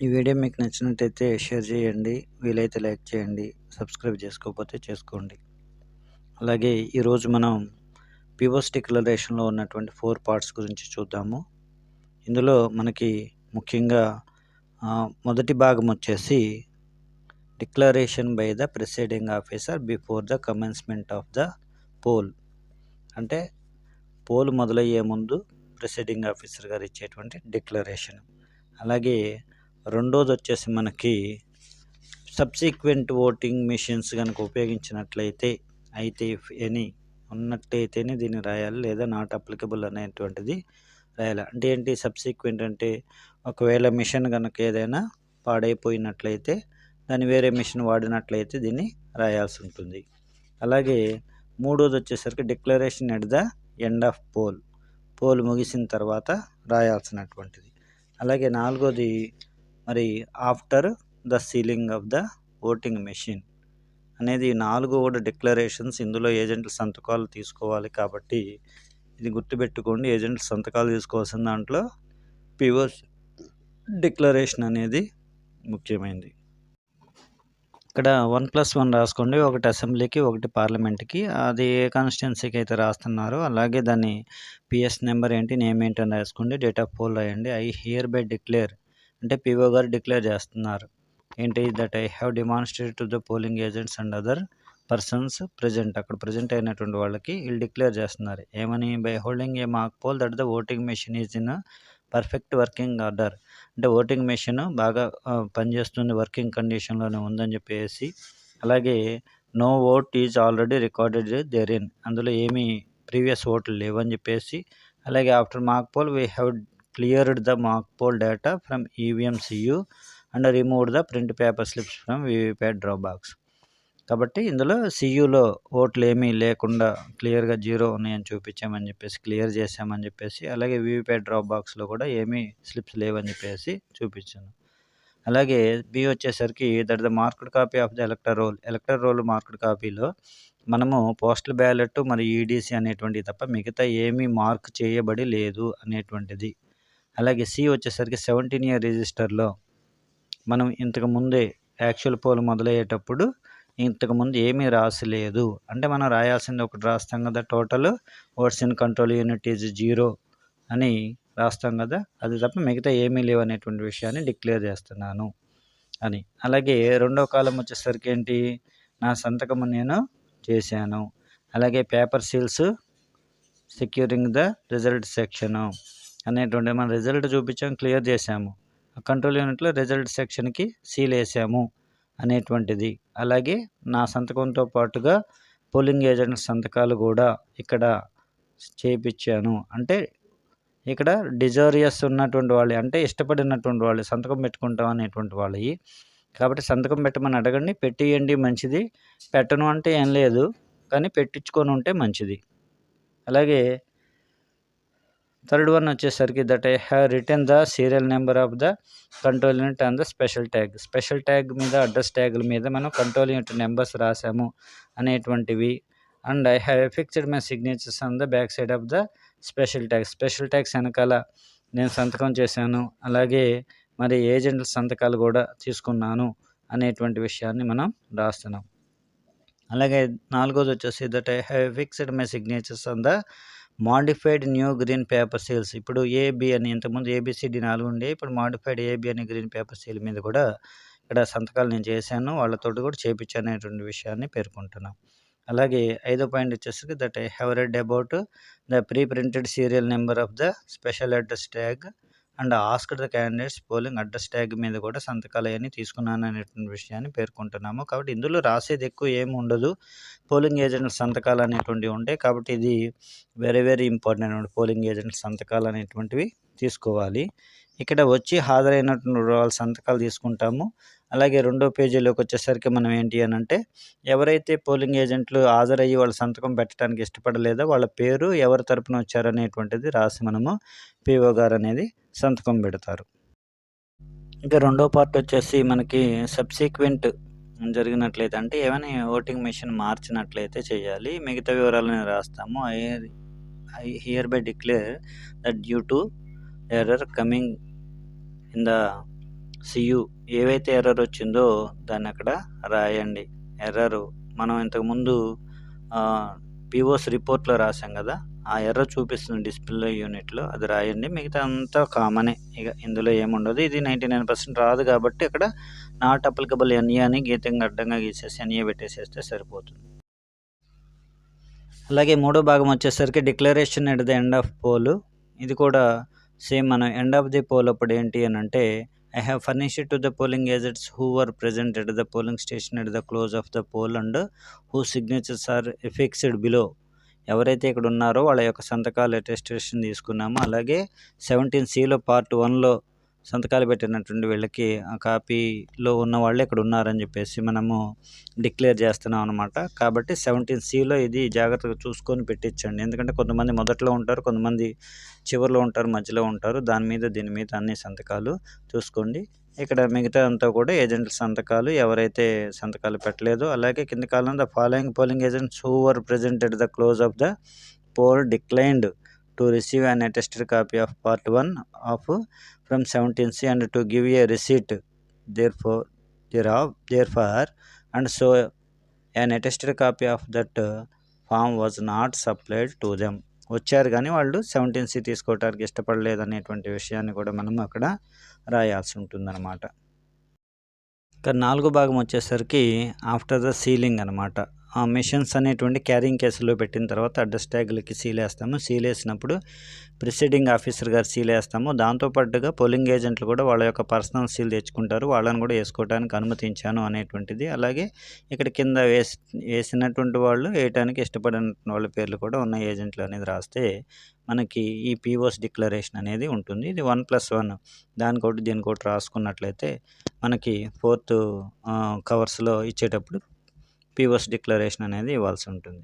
ఈ వీడియో మీకు నచ్చినట్టయితే షేర్ చేయండి వీలైతే లైక్ చేయండి సబ్స్క్రైబ్ చేసుకోకపోతే చేసుకోండి. అలాగే ఈరోజు మనం పివోస్ డిక్లరేషన్లో ఉన్నటువంటి ఫోర్ పార్ట్స్ గురించి చూద్దాము. ఇందులో మనకి ముఖ్యంగా మొదటి భాగం వచ్చేసి declaration by the presiding officer before the commencement of the poll అంటే పోల్ మొదలయ్యే ముందు ప్రిసైడింగ్ ఆఫీసర్ గారు ఇచ్చేటువంటి డిక్లరేషన్ అలాగే రెండోది వచ్చేసి మనకి సబ్సిక్వెంట్ ఓటింగ్ మిషన్స్ కనుక ఉపయోగించినట్లయితే అయితే ఎనీ ఉన్నట్లయితేనే దీన్ని రాయాలి లేదా నాట్ అప్లికబుల్ అనేటువంటిది రాయాలి. అంటే ఏంటి? సబ్సిక్వెంట్ అంటే ఒకవేళ మిషన్ కనుక ఏదైనా పాడైపోయినట్లయితే దాన్ని వేరే మిషన్ వాడినట్లయితే దీన్ని రాయాల్సి ఉంటుంది. అలాగే మూడోది వచ్చేసరికి declaration at the end of poll poll ముగిసిన తర్వాత రాయాల్సినటువంటిది. అలాగే నాలుగోది మరి after the sealing of the voting machine అనేది నాలుగు కూడా డిక్లరేషన్స్ ఇందులో ఏజెంట్ల సంతకాలు తీసుకోవాలి కాబట్టి ఇది గుర్తుపెట్టుకోండి ఏజెంట్ల సంతకాలు తీసుకోవాల్సిన దాంట్లో పివోస్ డిక్లరేషన్ అనేది ముఖ్యమైనది. ఇక్కడ వన్ ప్లస్ వన్ రాసుకోండి ఒకటి అసెంబ్లీకి ఒకటి పార్లమెంట్కి. అది ఏ కాన్స్టిట్యున్సీకి అయితే రాస్తున్నారో అలాగే దాని పిఎస్ నెంబర్ ఏంటి నేమ్ ఏంటి అని రాసుకోండి డేట్ ఆఫ్ పోల్ రాయండి ఐ హియర్ బై డిక్లేర్ అంటే పిఓ గారు డిక్లేర్ చేస్తున్నారు. ఏంటి? That I have demonstrate to the polling agents and other persons present అక్కడ ప్రజెంట్ అయినటువంటి వాళ్ళకి వీళ్ళు డిక్లేర్ చేస్తున్నారు. ఏమని? By holding a mock poll that the voting machine is in perfect working order అంటే ఓటింగ్ మెషిన్ బాగా పనిచేస్తుంది వర్కింగ్ కండిషన్లోనే ఉందని చెప్పేసి. అలాగే no vote is already recorded therein అందులో ఏమీ ప్రీవియస్ ఓట్లు లేవని చెప్పేసి. అలాగే after mock poll we have cleared the mock poll data from EVM CU and removed the print paper slips from VVPAT drop box కాబట్టి ఇందులో సియులో ఓట్లు ఏమీ లేకుండా క్లియర్గా జీరో ఉన్నాయని చూపించామని చెప్పేసి క్లియర్ చేసామని చెప్పేసి అలాగే వీవీప్యాట్ డ్రాప్ బాక్స్లో కూడా ఏమీ స్లిప్స్ లేవని చెప్పేసి చూపించాను. అలాగే బి వచ్చేసరికి that the marked copy of the elector roll elector roll marked కాపీలో మనము పోస్టల్ బ్యాలెట్ మరియు ఈడీసీ అనేటువంటివి తప్ప మిగతా ఏమీ మార్క్ చేయబడి లేదు అనేటువంటిది. అలాగే సి వచ్చేసరికి సెవెంటీన్ ఇయర్ రిజిస్టర్లో మనం ఇంతకు ముందే యాక్చువల్ పోల్ మొదలయ్యేటప్పుడు ఇంతకుముందు ఏమీ రాసలేదు. అంటే మనం రాయాల్సింది ఒకటి రాస్తాం కదా total votes in control unit is zero అని రాస్తాం కదా అది తప్ప మిగతా ఏమీ లేవు అనేటువంటి విషయాన్ని డిక్లేర్ చేస్తున్నాను అని. అలాగే రెండో కాలం వచ్చేసరికి ఏంటి నా సంతకము నేను చేశాను. అలాగే paper seals securing the result section. అనేటువంటి మన రిజల్ట్ చూపించాము క్లియర్ చేసాము కంట్రోల్ యూనిట్లో రిజల్ట్ సెక్షన్కి సీల్ వేసాము అనేటువంటిది. అలాగే నా సంతకంతో పాటుగా పోలింగ్ ఏజెంట్ సంతకాలు కూడా ఇక్కడ చేయించాను అంటే ఇక్కడ డిజోరియస్ ఉన్నటువంటి వాళ్ళు అంటే ఇష్టపడినటువంటి వాళ్ళు సంతకం పెట్టుకుంటాం అనేటువంటి వాళ్ళవి కాబట్టి సంతకం పెట్టమని అడగండి. పెట్టియండి మంచిది. పెట్టను అంటే ఏం లేదు కానీ పెట్టించుకొని ఉంటే మంచిది. అలాగే థర్డ్ వన్ వచ్చేసరికి that I have return the serial number of the control unit and the special tag special tag మీద అడ్రస్ ట్యాగుల మీద మనం కంట్రోల్ యూనిట్ నెంబర్స్ రాసాము అనేటువంటివి. And I have fixed my signatures on the back side of the special tag special tags వెనకాల నేను సంతకం చేశాను. అలాగే మరి ఏజెంట్ల సంతకాలు కూడా తీసుకున్నాను అనేటువంటి విషయాన్ని మనం రాస్తున్నాం. అలాగే నాలుగోది వచ్చేసి that I have fixed my signatures on the modified new green paper seals. ఇప్పుడు ఏబి అని ఇంతకుముందు ఏబిసిడి నాలుగు ఉండే ఇప్పుడు మాడిఫైడ్ ఏబి అని గ్రీన్ పేపర్ సీల్ మీద కూడా ఇక్కడ సంతకాలు నేను చేశాను. వాళ్ళతోటి కూడా చేపించాను అనేటువంటి విషయాన్ని పేర్కొంటున్నాం. అలాగే ఐదో పాయింట్ వచ్చేసరికి that I have read about the pre printed serial number of the special address tag. And asked the candidates polling address tag మీద కూడా సంతకాలు అవన్నీ తీసుకున్నాను అనేటువంటి విషయాన్ని పేర్కొంటున్నాము. కాబట్టి ఇందులో రాసేది ఎక్కువ ఏమి ఉండదు. పోలింగ్ ఏజెంట్ సంతకాలు అనేటువంటివి ఉంటాయి. కాబట్టి ఇది వెరీ వెరీ ఇంపార్టెంట్ అనమాట పోలింగ్ ఏజెంట్ సంతకాలు అనేటువంటివి తీసుకోవాలి. ఇక్కడ వచ్చి హాజరైనటువంటి వాళ్ళ సంతకాలు తీసుకుంటాము. అలాగే రెండో పేజీలోకి వచ్చేసరికి మనం ఏంటి అని అంటే ఎవరైతే పోలింగ్ ఏజెంట్లు హాజరయ్యి వాళ్ళ సంతకం పెట్టడానికి ఇష్టపడలేదో వాళ్ళ పేరు ఎవరి తరపున వచ్చారనేటువంటిది రాసి మనము పిఓ గారు అనేది సంతకం పెడతారు. ఇంకా రెండో పార్ట్ వచ్చేసి మనకి సబ్సీక్వెంట్ జరిగినట్లయితే అంటే ఏమైనా ఓటింగ్ మిషన్ మార్చినట్లయితే చేయాలి. మిగతా వివరాలను రాస్తాము. I I hereby declare that due to error coming in the CU ఏవైతే ఎర్రర్ వచ్చిందో దాన్ని అక్కడ రాయండి. ఎర్రరు మనం ఇంతకుముందు పిఓస్ రిపోర్ట్లో రాసాం కదా ఆ ఎర్ర చూపిస్తుంది డిస్ప్లే యూనిట్లో అది రాయండి. మిగతా అంతా కామనే ఇక ఇందులో ఏముండదు. ఇది నైంటీ నైన్ పర్సెంట్ రాదు కాబట్టి అక్కడ నాట్ అప్లికబుల్ ఎన్ఏ అని గీతంగా అడ్డంగా గీసేసి ఎన్ఏ పెట్టేసేస్తే సరిపోతుంది. అలాగే మూడో భాగం వచ్చేసరికి declaration at the end of poll ఇది కూడా సేమ్ మనం ఎండ్ ఆఫ్ ది పోల్ అప్పుడు ఏంటి అని అంటే I have furnished to the polling agents who are present at the polling station at the close of the poll and who signatures are fixed below ఎవరైతే ఇక్కడ ఉన్నారో వాళ్ళ యొక్క సంతకాలు అటెస్టేషన్ తీసుకున్నామో అలాగే సెవెంటీన్ సిలో పార్ట్ వన్లో సంతకాలు పెట్టినటువంటి వీళ్ళకి ఆ కాపీలో ఉన్న వాళ్ళు ఇక్కడ ఉన్నారని చెప్పేసి మనము డిక్లేర్ చేస్తున్నాం అనమాట కాబట్టి సెవెంటీన్ సిలో ఇది జాగ్రత్తగా చూసుకొని పెట్టించండి. ఎందుకంటే కొంతమంది మొదట్లో ఉంటారు కొంతమంది చివరిలో ఉంటారు మధ్యలో ఉంటారు. దాని మీద దీని మీద అన్ని సంతకాలు చూసుకోండి. ఇక్కడ మిగతా అంతా కూడా ఏజెంట్ల సంతకాలు ఎవరైతే సంతకాలు పెట్టలేదో అలాగే కింద కాలంలో the following polling agents who were presented the close of the poll declined to receive unattested copy of part one of from seventeen C and to give a receipt therefor thereof therefor and so unattested copy of that form was not supplied to them వచ్చారు కానీ వాళ్ళు seventeen C తీసుకోవటానికి ఇష్టపడలేదు అనేటువంటి విషయాన్ని కూడా మనం అక్కడ రాయాల్సి ఉంటుందన్నమాట. ఇక నాలుగో భాగం వచ్చేసరికి ఆఫ్టర్ ద సీలింగ్ అనమాట ఆ మిషన్స్ అనేటువంటి క్యారింగ్ కేసులో పెట్టిన తర్వాత అడ్రస్ ట్యాగులకి సీల్ వేస్తాము. సీల్ వేసినప్పుడు ప్రిసైడింగ్ ఆఫీసర్ గారు సీల్ వేస్తాము. దాంతోపాటుగా పోలింగ్ ఏజెంట్లు కూడా వాళ్ళ యొక్క పర్సనల్ సీల్ తెచ్చుకుంటారు. వాళ్ళని కూడా వేసుకోవడానికి అనుమతించాను అనేటువంటిది. అలాగే ఇక్కడ కింద వేసి వేసినటువంటి వాళ్ళు వేయటానికి ఇష్టపడిన వాళ్ళ పేర్లు కూడా ఉన్న ఏజెంట్లు అనేది రాస్తే మనకి ఈ పీఓస్ డిక్లరేషన్ అనేది ఉంటుంది. ఇది వన్ ప్లస్ వన్. దానికోటి దీనికోటి రాసుకున్నట్లయితే మనకి ఫోర్త్ కవర్స్లో ఇచ్చేటప్పుడు పీఓస్ డిక్లరేషన్ అనేది ఇవ్వాల్సి ఉంటుంది.